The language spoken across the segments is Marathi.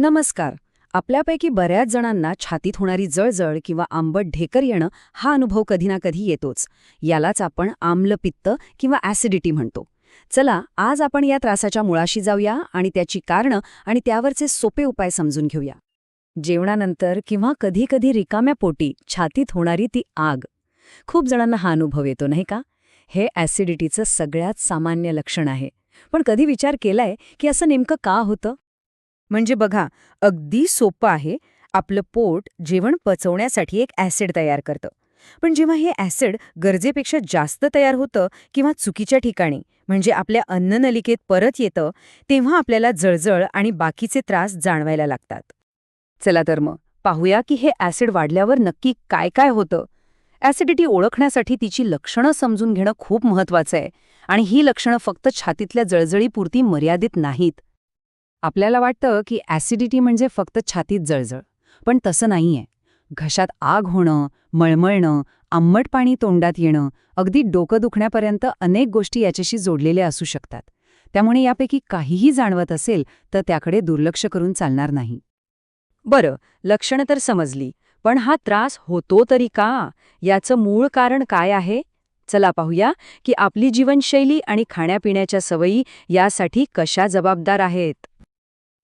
नमस्कार. आपल्यापैकी बऱ्याच जणांना छातीत होणारी जळजळ किंवा आंबट ढेकर येणं हा अनुभव कधी ना कधी येतोच. यालाच आपण आम्लपित्त किंवा ॲसिडिटी म्हणतो. चला आज आपण या त्रासाच्या मुळाशी जाऊया आणि त्याची कारणं आणि त्यावरचे सोपे उपाय समजून घेऊया. जेवणानंतर किंवा कधी कधी रिकाम्या पोटी छातीत होणारी ती आग. खूप जणांना हा अनुभव येतो नाही का? हे ॲसिडिटीचं सगळ्यात सामान्य लक्षण आहे. पण कधी विचार केलाय की असं नेमकं का होतं? म्हणजे बघा अगदी सोपं आहे आपलं पोट जेवण पचवण्यासाठी एक ॲसिड तयार करतं. पण जेव्हा हे ॲसिड गरजेपेक्षा जास्त तयार होतं किंवा चुकीच्या ठिकाणी म्हणजे आपल्या अन्ननलिकेत परत येतं तेव्हा आपल्याला जळजळ आणि बाकीचे त्रास जाणवायला लागतात. चला तर मग पाहूया की हे ॲसिड वाढल्यावर नक्की काय काय होतं. ॲसिडिटी ओळखण्यासाठी तिची लक्षणं समजून घेणं खूप महत्वाचं आहे आणि ही लक्षणं फक्त छातीतल्या जळजळीपुरती मर्यादित नाहीत. आपल्याला वाटतं की ॲसिडिटी म्हणजे फक्त छातीत जळजळ. पण तसं नाहीये. घशात आग होणं मळमळणं आंबट पाणी तोंडात येणं अगदी डोकं दुखण्यापर्यंत अनेक गोष्टी याच्याशी जोडलेल्या असू शकतात. त्यामुळे यापैकी काहीही जाणवत असेल तर त्याकडे दुर्लक्ष करून चालणार नाही. बरं लक्षणं तर समजली. पण हा त्रास होतो तरी का? याचं मूळ कारण काय आहे? चला पाहूया की आपली जीवनशैली आणि खाण्यापिण्याच्या सवयी यासाठी कशा जबाबदार आहेत.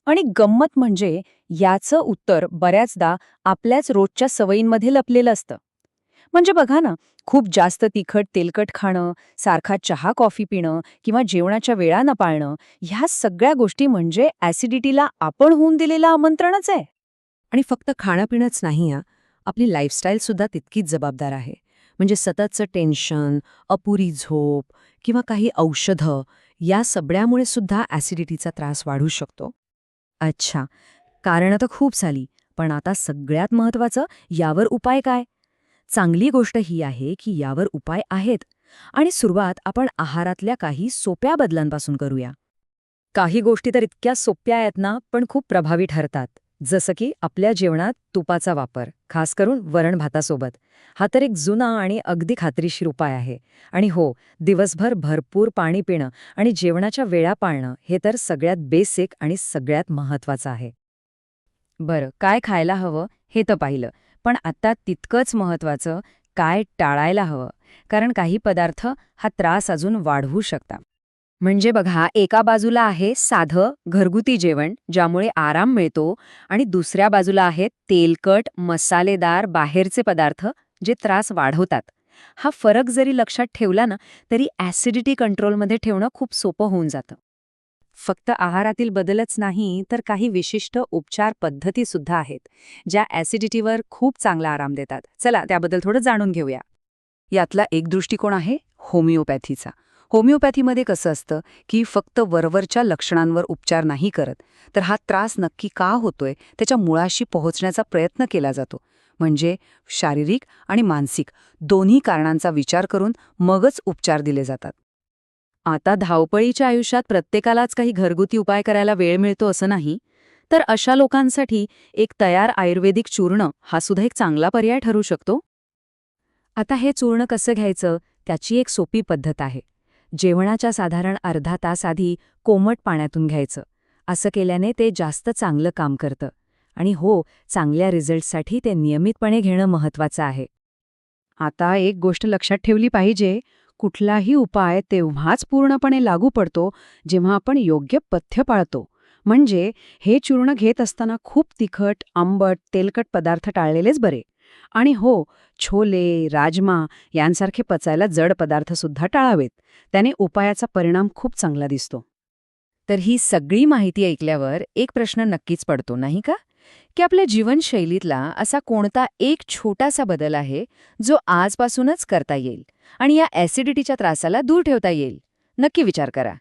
आणि गंमत म्हणजे याचं उत्तर बऱ्याचदा आपल्याच रोजच्या सवयींमध्ये लपलेलं असतं. म्हणजे बघा ना खूप जास्त तिखट तेलकट खाणं सारखा चहा कॉफी पिणं किंवा जेवणाच्या वेळा न पाळणं ह्या सगळ्या गोष्टी म्हणजे ॲसिडिटीला आपण होऊन दिलेलं आमंत्रणच आहे. आणि फक्त खाणंपिणंच नाही आपली लाईफस्टाईलसुद्धा तितकीच जबाबदार आहे. म्हणजे सततचं टेन्शन अपुरी झोप किंवा काही औषधं या सगळ्यामुळे सुद्धा ॲसिडिटीचा त्रास वाढू शकतो. अच्छा कारणं तर खूप झाली पण आता सगळ्यात महत्वाचं यावर उपाय काय? चांगली गोष्ट ही आहे की यावर उपाय आहेत. आणि सुरुवात आपण आहारातल्या काही सोप्या बदलांपासून करूया. काही गोष्टी तर इतक्या सोप्या आहेत ना पण खूप प्रभावी ठरतात. जसं की आपल्या जेवणात तुपाचा वापर खास करून वरण भातासोबत. हा तर एक जुना आणि अगदी खात्रीशीर उपाय आहे. आणि हो दिवसभर भरपूर पाणी पिणं आणि जेवणाच्या वेळा पाळणं हे तर सगळ्यात बेसिक आणि सगळ्यात महत्वाचं आहे. बरं काय खायला हवं हे तर पाहिलं पण आत्ता तितकंच महत्वाचं काय टाळायला हवं कारण काही पदार्थ हा त्रास अजून वाढवू शकता म्हणजे बघा एका बाजूला आहे साधं घरगुती जेवण ज्यामुळे आराम मिळतो आणि दुसऱ्या बाजूला आहेत तेलकट मसालेदार बाहेरचे पदार्थ जे त्रास वाढवतात. हा फरक जरी लक्षात ठेवला ना तरी ॲसिडिटी कंट्रोलमध्ये ठेवणं खूप सोपं होऊन जातं. फक्त आहारातील बदलच नाही तर काही विशिष्ट उपचार पद्धती सुद्धा आहेत ज्या ॲसिडिटीवर खूप चांगला आराम देतात. चला त्याबद्दल थोडं जाणून घेऊया. यातला एक दृष्टिकोन आहे होमिओपॅथीचा होमिओपॅथीमध्ये कसं असतं की फक्त वरवरच्या लक्षणांवर उपचार नाही करत तर हा त्रास नक्की का होतोय त्याच्या मुळाशी पोहोचण्याचा प्रयत्न केला जातो. म्हणजे शारीरिक आणि मानसिक दोन्ही कारणांचा विचार करून मगच उपचार दिले जातात. आता धावपळीच्या आयुष्यात प्रत्येकालाच काही घरगुती उपाय करायला वेळ मिळतो असं नाही तर अशा लोकांसाठी एक तयार आयुर्वेदिक चूर्ण हा सुद्धा एक चांगला पर्याय ठरू शकतो? आता हे चूर्ण कसं घ्यायचं त्याची एक सोपी पद्धत आहे. जेवणाच्या साधारण अर्धा तास आधी कोमट पाण्यातून घ्यायचं. असं केल्याने ते जास्त चांगलं काम करतं. आणि हो चांगल्या रिझल्टसाठी ते नियमितपणे घेणं महत्वाचं आहे. आता एक गोष्ट लक्षात ठेवली पाहिजे कुठलाही उपाय तेव्हाच पूर्णपणे लागू पडतो जेव्हा आपण योग्य पथ्य पाळतो. म्हणजे हे चूर्ण घेत असताना खूप तिखट आंबट तेलकट पदार्थ टाळलेलेच बरे. आणि हो छोले राजमा यांसारखे पचायला जड पदार्थसुद्धा टाळावेत. त्याने उपायाचा परिणाम खूप चांगला दिसतो. तर ही सगळी माहिती ऐकल्यावर एक प्रश्न नक्कीच पडतो नाही का? की आपल्या जीवनशैलीतला असा कोणता एक छोटासा बदल आहे जो आजपासूनच करता येईल आणि या ॲसिडिटीच्या त्रासाला दूर ठेवता येईल? नक्की विचार करा.